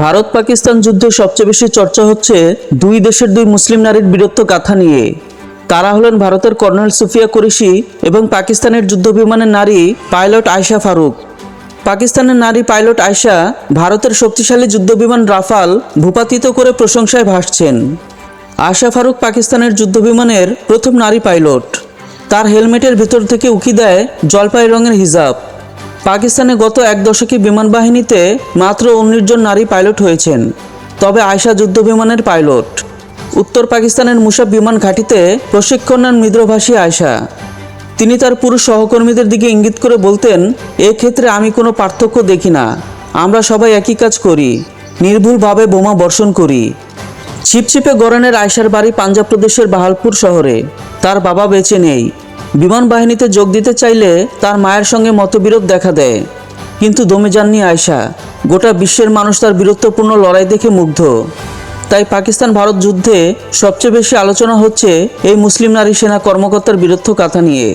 ভারত পাকিস্তান যুদ্ধে সবচেয়ে বেশি চর্চা হচ্ছে দুই দেশের দুই মুসলিম নারীর বীরত্ব গাথা নিয়ে। তারা হলেন ভারতের কর্নেল সুফিয়া কুরেশি এবং পাকিস্তানের যুদ্ধবিমানের নারী পাইলট আয়শা ফারুক। পাকিস্তানের নারী পাইলট আয়শা ভারতের শক্তিশালী যুদ্ধবিমান রাফাল ভূপাতিত করে প্রশংসায় ভাসছেন। আয়শা ফারুক পাকিস্তানের যুদ্ধবিমানের প্রথম নারী পাইলট। তার হেলমেটের ভিতর থেকে উকি দেয় জলপাই রঙের হিজাব। পাকিস্তানে গত এক দশকে বিমান বাহিনীতে মাত্র উনিশ জন নারী পাইলট হয়েছেন। তবে আয়শা যুদ্ধ বিমানের পাইলট। উত্তর পাকিস্তানের মুসাব বিমান ঘাঁটিতে প্রশিক্ষণ নেন মিদ্রভাষী আয়শা। তিনি তার পুরুষ সহকর্মীদের দিকে ইঙ্গিত করে বলতেন ক্ষেত্রে আমি কোনো পার্থক্য দেখি না। আমরা সবাই একই কাজ করি। নির্ভুলভাবে বোমা বর্ষণ করি। ছিপছিপে গরনের আয়সার বাড়ি পাঞ্জাব প্রদেশের বাহালপুর শহরে। তার বাবা বেঁচে নেই। বিমান বাহিনীতে যোগ দিতে চাইলে তার মায়ের সঙ্গে মতবিরোধ দেখা দেয়। কিন্তু দমে যাননি আয়সা গোটা বিশ্বের মানুষ তার বীরত্বপূর্ণ লড়াই দেখে মুগ্ধ। তাই পাকিস্তান ভারত যুদ্ধে সবচেয়ে বেশি আলোচনা হচ্ছে এই মুসলিম নারী সেনা কর্মকর্তার বীরত্ব কাথা নিয়ে।